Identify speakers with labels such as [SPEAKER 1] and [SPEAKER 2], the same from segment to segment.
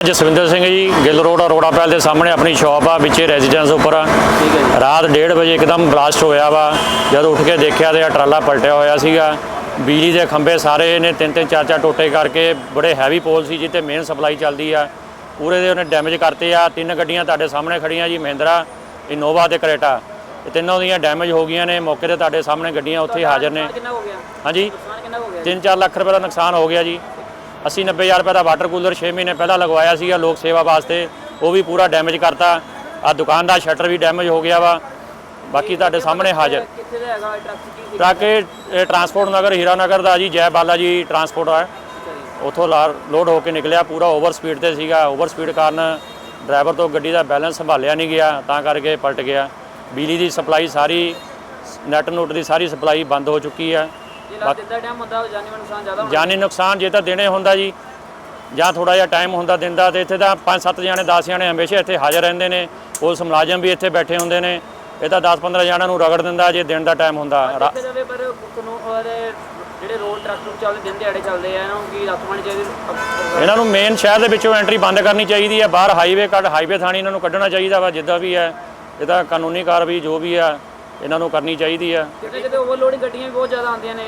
[SPEAKER 1] Jaswinder Singh ji Gill road Arora ਪੈਲ ਦੇ ਸਾਹਮਣੇ ਆਪਣੀ ਸ਼ਾਪ ਆ ਵਿੱਚੇ ਰੈਜ਼ੀਡੈਂਸ ਉੱਪਰ ਆ। ਰਾਤ 1:30 ਵਜੇ ਇੱਕਦਮ ਬਲਾਸਟ ਹੋਇਆ ਵਾ। ਜਦ ਉੱਠ ਕੇ ਦੇਖਿਆ ਤੇ ਆ ਟਰਾਲਾ ਪਲਟਿਆ ਹੋਇਆ ਸੀਗਾ। ਬਿਜਲੀ ਦੇ ਖੰਭੇ ਸਾਰੇ ਨੇ ਤਿੰਨ ਤਿੰਨ ਚਾਰ ਚਾਰ ਟੋਟੇ ਕਰਕੇ ਬੜੇ ਹੈਵੀ ਪੋਲ ਸੀ ਜਿੱਤੇ ਮੇਨ ਸਪਲਾਈ ਚੱਲਦੀ ਆ। ਪੂਰੇ ਦੇ ਉਹਨੇ ਡੈਮੇਜ ਕਰਤੇ ਆ। ਤਿੰਨ ਗੱਡੀਆਂ ਤੁਹਾਡੇ ਸਾਹਮਣੇ ਖੜੀਆਂ ਜੀ ਮਹਿੰਦਰਾ ਇਨੋਵਾ ਤੇ ਕਰੇਟਾ ਇਹ ਤਿੰਨੋਂ ਦੀਆਂ ਡੈਮੇਜ ਹੋ ਗਈਆਂ ਨੇ। ਮੌਕੇ ਤੇ ਤੁਹਾਡੇ ਸਾਹਮਣੇ ਗੱਡੀਆਂ ਉੱਥੇ ਹਾਜ਼ਰ ਨੇ। ਹਾਂਜੀ।
[SPEAKER 2] ਨੁਕਸਾਨ ਕਿੰਨਾ ਹੋ ਗਿਆ?
[SPEAKER 1] 3-4 ਲੱਖ ਰੁਪਏ ਦਾ ਨੁਕਸਾਨ ਹੋ ਗਿਆ ਜੀ। 80 90000 ਰੁਪਏ ਦਾ ਵਾਟਰ ਕੂਲਰ 6 ਮਹੀਨੇ ਪਹਿਲਾਂ ਲਗਵਾਇਆ ਸੀਗਾ ਲੋਕ ਸੇਵਾ ਵਾਸਤੇ ਉਹ ਵੀ ਪੂਰਾ ਡੈਮੇਜ ਕਰਤਾ। ਆ ਦੁਕਾਨ ਦਾ ਸ਼ਟਰ ਵੀ ਡੈਮੇਜ ਹੋ ਗਿਆ ਵਾ। ਬਾਕੀ ਤੁਹਾਡੇ ਸਾਹਮਣੇ ਹਾਜ਼ਰ।
[SPEAKER 2] ਕਿੱਥੇ ਦਾ ਹੈਗਾ ਟਰੱਕ? ਕੀ
[SPEAKER 1] ਟਰਾਂਸਪੋਰਟ ਨਗਰ ਹੀਰਾ ਨਗਰ ਦਾ ਜੀ ਜੈ ਬਾਲਾ ਜੀ ਟਰਾਂਸਪੋਰਟ ਹੈ ਉਥੋਂ ਲੋਡ ਹੋ ਕੇ ਨਿਕਲਿਆ ਪੂਰਾ ਓਵਰ ਸਪੀਡ ਤੇ ਸੀਗਾ। ਓਵਰ ਸਪੀਡ ਕਾਰਨ ਡਰਾਈਵਰ ਤੋਂ ਗੱਡੀ ਦਾ ਬੈਲੈਂਸ ਸੰਭਾਲਿਆ ਨਹੀਂ ਗਿਆ ਤਾਂ ਕਰਕੇ ਪਲਟ ਗਿਆ। ਬਿਜਲੀ ਦੀ ਸਪਲਾਈ ਸਾਰੀ ਨੈਟ ਨੂਟ ਦੀ ਸਾਰੀ ਸਪਲਾਈ ਬੰਦ ਹੋ ਚੁੱਕੀ ਹੈ
[SPEAKER 2] ਜੇ ਲਾ ਦਿੱਤਾ ਟਾਈਮ ਹੁੰਦਾ ਜਾਨੀ ਨੁਕਸਾਨ ਜ਼ਿਆਦਾ ਹੋਣਾ।
[SPEAKER 1] ਜਾਨੀ ਨੁਕਸਾਨ ਜੇ ਤਾਂ ਦਿਨੇ ਹੁੰਦਾ ਜੀ ਜਾਂ ਥੋੜਾ ਜਿਹਾ ਟਾਈਮ ਹੁੰਦਾ ਦਿਨ ਦਾ ਤੇ ਇੱਥੇ ਤਾਂ 5-7 ਜਾਣੇ 10 ਜਾਣੇ ਹਮੇਸ਼ਾ ਇੱਥੇ ਹਾਜ਼ਰ ਰਹਿੰਦੇ ਨੇ। ਪੁਲਿਸ ਮੁਲਾਜ਼ਮ ਵੀ ਇੱਥੇ ਬੈਠੇ ਹੁੰਦੇ ਨੇ। ਇਹ ਤਾਂ 10-15 ਜਾਣਿਆਂ ਨੂੰ ਰਗੜ ਦਿੰਦਾ ਜੇ ਦਿਨ ਦਾ ਟਾਈਮ ਹੁੰਦਾ। ਰਾ-
[SPEAKER 2] ਦੇਖਿਆ ਜਾਵੇ ਪਰ ਕਾਨੂੰਨ ਔਰ ਜਿਹੜੇ ਰੋਡ ਟਰੱਕ ਟਰੁੱਕ ਚੱਲਦੇ ਦਿਨ ਦਿਹਾੜੇ ਚੱਲਦੇ ਆ ਇਹਨਾਂ ਨੂੰ ਕੀ ਰੱਖ ਪਾਣੀ ਚਾਹੀਦੀ?
[SPEAKER 1] ਇਹਨਾਂ ਨੂੰ ਮੇਨ ਸ਼ਹਿਰ ਦੇ ਵਿੱਚੋਂ ਐਂਟਰੀ ਬੰਦ ਕਰਨੀ ਚਾਹੀਦੀ ਹੈ। ਬਾਹਰ ਹਾਈਵੇ ਕੱਢ ਹਾਈਵੇ ਥਾਣੀ ਇਹਨਾਂ ਨੂੰ ਕੱਢਣਾ ਚਾਹੀਦਾ ਵਾ ਜਿੱਦਾਂ ਵੀ ਹੈ। ਇਹਦਾ ਕਾਨੂੰਨੀ ਕਾਰਵਾਈ ਜੋ ਵੀ ਆ ਇਹਨਾਂ ਨੂੰ ਕਰਨੀ ਚਾਹੀਦੀ ਆ।
[SPEAKER 2] ਕਿਤੇ ਕਿਤੇ ਓਵਰਲੋਡਿੰਗ ਗੱਡੀਆਂ ਵੀ ਬਹੁਤ ਜ਼ਿਆਦਾ ਆਉਂਦੀਆਂ ਨੇ।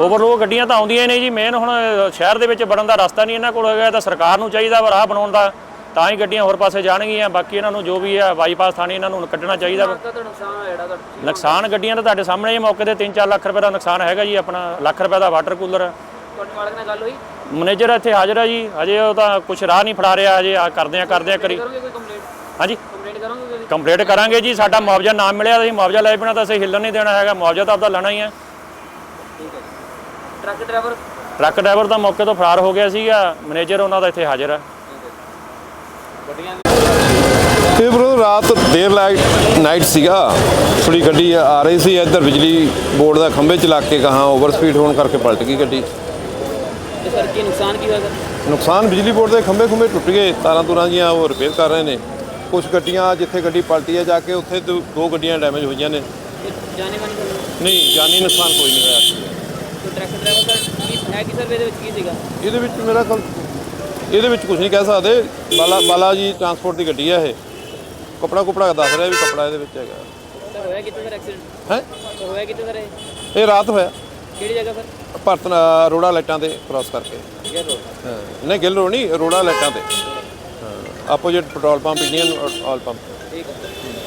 [SPEAKER 1] ਓਵਰਲੋਡ ਗੱਡੀਆਂ ਤਾਂ ਆਉਂਦੀਆਂ ਹੀ ਨੇ ਜੀ ਮੇਨ ਹੁਣ ਸ਼ਹਿਰ ਦੇ ਵਿੱਚ ਵੜਨ ਦਾ ਰਸਤਾ ਨਹੀਂ ਇਹਨਾਂ ਕੋਲ ਹੈਗਾ ਤਾਂ ਸਰਕਾਰ ਨੂੰ ਚਾਹੀਦਾ ਵਾ ਰਾਹ ਬਣਾਉਣ ਦਾ। ਤਾਂ ਹੀ ਗੱਡੀਆਂ ਹੋਰ ਪਾਸੇ ਜਾਣਗੀਆਂ ਬਾਕੀ ਇਹਨਾਂ ਨੂੰ ਜੋ ਵੀ ਆ ਬਾਈਪਾਸ ਥਾਣੀ ਇਹਨਾਂ ਨੂੰ ਕੱਢਣਾ ਚਾਹੀਦਾ ਵਾ।
[SPEAKER 2] ਤਾਂ ਨੁਕਸਾਨ ਹੋਇਆ ਜਿਹੜਾ ਤੁਹਾਡਾ
[SPEAKER 1] ਨੁਕਸਾਨ ਗੱਡੀਆਂ ਤਾਂ ਤੁਹਾਡੇ ਸਾਹਮਣੇ ਹੀ ਮੌਕੇ ਤੇ 3-4 ਲੱਖ ਰੁਪਏ ਦਾ ਨੁਕਸਾਨ ਹੈਗਾ ਜੀ ਆਪਣਾ ਲੱਖ ਰੁਪਏ ਦਾ ਵਾਟਰ ਕੂਲਰ
[SPEAKER 2] ਤੁਹਾਡੇ ਮਾਲਕ ਨਾਲ ਗੱਲ ਹੋਈ?
[SPEAKER 1] ਮੈਨੇਜਰ ਇੱਥੇ ਹਾਜ਼ਰ ਹੈ ਜੀ ਅਜੇ ਉਹ ਤਾਂ ਕੁਝ ਰਾਹ ਨਹੀਂ ਫੜਾ ਰਿਹਾ ਅਜੇ ਆ ਕਰਦੇ ਆ ਕਰਦੇ ਆ ਕਰੀ।
[SPEAKER 2] ਕਰੋਗੇ ਕੋਈ ਕੰਪਲੇਂਟ?
[SPEAKER 1] ਹਾਂਜੀ।
[SPEAKER 2] ਕੰਪਲੇਂਟ ਕਰੋਗੇ ਕੋਈ
[SPEAKER 1] ਕੰਪਲੀਟ ਕਰਾਂਗੇ ਜੀ ਸਾਡਾ ਮੁਆਵਜ਼ਾ ਨਾ ਮਿਲਿਆ ਤਾਂ ਅਸੀਂ ਮੁਆਵਜ਼ਾ ਲੈ ਬਿਨਾ ਤਾਂ ਅਸੀਂ ਹਿੱਲਣ ਨਹੀਂ ਦੇਣਾ ਹੈਗਾ ਮੁਆਵਜ਼ਾ ਤਾਂ ਆਪਦਾ ਲੈਣਾ ਹੀ ਹੈ
[SPEAKER 2] ਠੀਕ ਹੈ ਟਰੱਕ ਡਰਾਈਵਰ
[SPEAKER 1] ਟਰੱਕ ਡਰਾਈਵਰ ਤਾਂ ਮੌਕੇ ਤੋਂ ਫਰਾਰ ਹੋ ਗਿਆ ਸੀਗਾ ਮੈਨੇਜਰ ਉਹਨਾਂ ਦਾ ਇੱਥੇ ਹਾਜ਼ਰ ਹੈ
[SPEAKER 2] ਗੱਡੀਆਂ
[SPEAKER 3] ਇਹ ਬਰੋ ਰਾਤ ਦੇਰ ਲਾਈਟ ਨਾਈਟ ਸੀਗਾ। ਥੋੜੀ ਗੱਡੀ ਆ ਰਹੀ ਸੀ ਇੱਧਰ ਬਿਜਲੀ ਬੋਰਡ ਦਾ ਖੰਭੇ ਚ ਲੱਗ ਕੇ ਕਹਾ ਓਵਰ ਸਪੀਡ ਹੋਣ ਕਰਕੇ ਪਲਟ ਗਈ ਗੱਡੀ।
[SPEAKER 2] ਤੇ ਸਰ ਕੀ ਨੁਕਸਾਨ ਕੀ ਹੋਇਆ ਸਰ?
[SPEAKER 3] ਨੁਕਸਾਨ ਬਿਜਲੀ ਬੋਰਡ ਦੇ ਖੰਭੇ ਖੰਭੇ ਟੁੱਟ ਗਏ ਤਾਰਾਂ ਤੁਰਾਂ ਜੀਆਂ ਉਹ ਰਿਪੇਅਰ ਕਰ ਰਹੇ ਨੇ। ਕੁਝ ਗੱਡੀਆਂ ਜਿੱਥੇ ਗੱਡੀ ਪਲਟੀ ਹੈ ਜਾ ਕੇ ਉੱਥੇ ਦੋ ਦੋ ਗੱਡੀਆਂ ਡੈਮੇਜ ਹੋਈਆਂ ਨੇ।
[SPEAKER 2] ਕੋਈ
[SPEAKER 3] ਨਹੀਂ? ਜਾਨੀ ਨੁਕਸਾਨ ਕੋਈ ਨਹੀਂ ਹੋਇਆ।
[SPEAKER 2] ਟਰੱਕ ਡਰਾਈਵਰ ਸਰ ਕੀ ਹੈ ਕਿ ਸਰ ਇਹਦੇ ਵਿੱਚ ਕੀ ਸੀਗਾ?
[SPEAKER 3] ਇਹਦੇ ਵਿੱਚ ਮੇਰਾ ਖਿਆਲ- ਇਹਦੇ ਵਿੱਚ ਕੁਝ ਨਹੀਂ ਕਹਿ ਸਕਦੇ। ਬਾਲਾ ਬਾਲਾ ਜੀ ਟਰਾਂਸਪੋਰਟ ਦੀ ਗੱਡੀ ਹੈ ਇਹ। ਕਪੜਾ ਕੁਪੜਾ ਦੱਸ ਰਿਹਾ ਵੀ ਕਪੜਾ ਇਹਦੇ ਵਿੱਚ ਹੈਗਾ।
[SPEAKER 2] ਸਰ ਹੋਇਆ ਕਿੱਥੇ ਸਰ ਐਕਸੀਡੈਂਟ
[SPEAKER 3] ਹੈ?
[SPEAKER 2] ਸਰ ਹੋਇਆ ਕਿੱਥੇ ਸਰ ਇਹ?
[SPEAKER 3] ਇਹ ਰਾਤ ਹੋਇਆ।
[SPEAKER 2] ਕਿਹੜੀ ਜਗ੍ਹਾ ਸਰ?
[SPEAKER 3] ਭਰਤ ਰੋੜਾ ਲਾਈਟਾਂ ਤੇ ਕ੍ਰਾਸ ਕਰਕੇ।
[SPEAKER 2] ਰੋਡ।
[SPEAKER 3] ਨਹੀਂ ਗਿੱਲ ਰੋਡ ਨਹੀਂ ਰੋੜਾ ਲਾਈਟਾਂ ਤੇ। Opposite petrol pump Indian Oil pump.
[SPEAKER 2] ਠੀਕ ਹੈ।